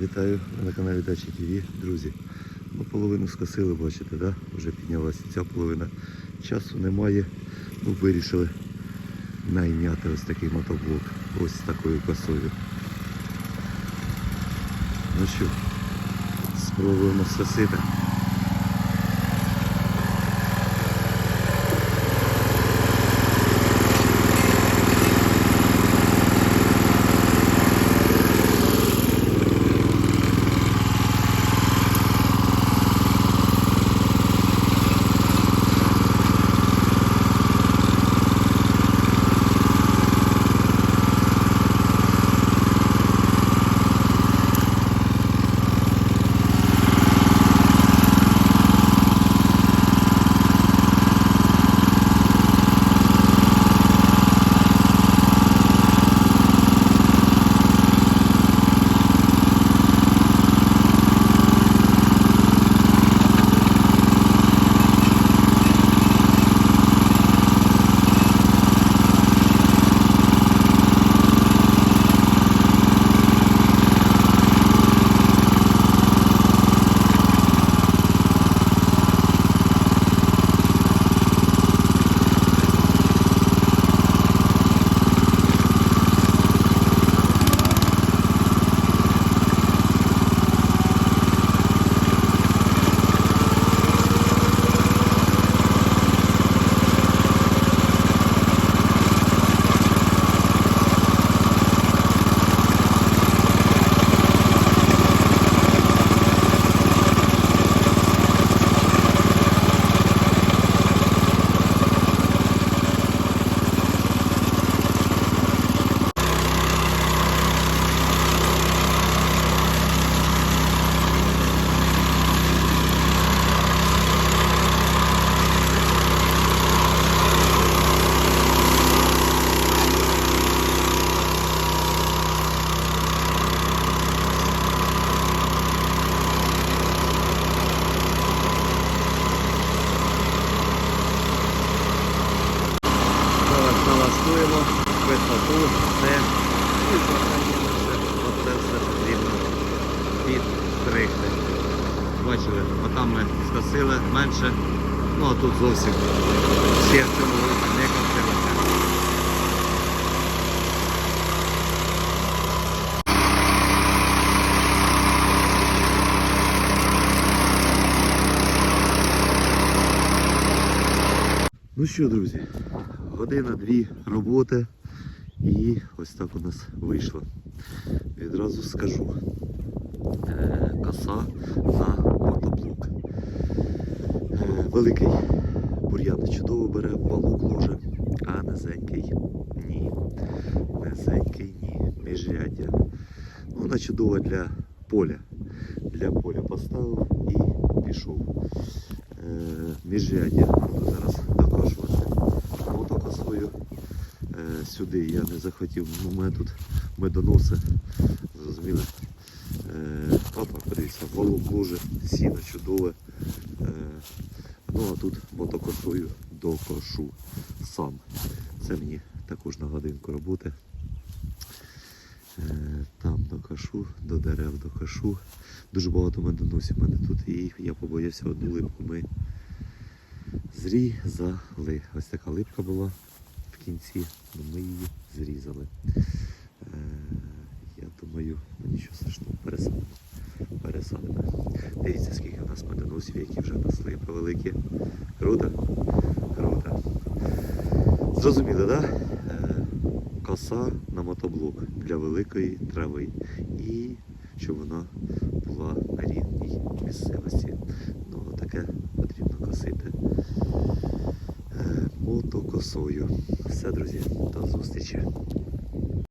Вітаю на каналі Дачі ТВ. Друзі, ну, половину скосили, бачите, да? вже піднялася ця половина. Часу немає. Ну, вирішили найняти ось такий мотоблок. Ось з такою косою. Ну що, спробуємо скосити. Налаштуємо висоту, все. І все потрібно підстригти. Бачили, отам ми скосили менше, ну а тут зовсім ще в цьому Ну що, друзі, година-дві роботи і ось так у нас вийшло. Відразу скажу. Е, коса на мотоблок. Е, великий бур'ян чудово бере палок ложе, а низенький ні. Низенький ні. Міжряддя. Ну, вона чудова для поля. Для поля поставив і пішов. Е, міжряддя зараз докошувати мотокосою. Е, сюди я не захотів, ну, у мене тут медоноси, зрозуміли. Е, папа, подивіться, волок луже, сіно чудове. Е, ну а тут мотокосою докошу сам. Це мені також на годинку роботи. Е, Там докашу, до дерев докашу. Дуже багато медоносів у мене тут і я побоявся одну липку ми зрізали. Ось така липка була в кінці, але ми її зрізали. Е, я думаю, ну, нічого страшного, пересадимо. Пересадимо. Дивіться, скільки у нас медоносів, які вже слипи великі. Круто? Круто. Зрозуміли, так? Да? Е, коса на мотоблок для великої трави. І щоб вона була на рівній місцевості. Ну, таке потрібно косити е. Все, друзі, до зустрічі.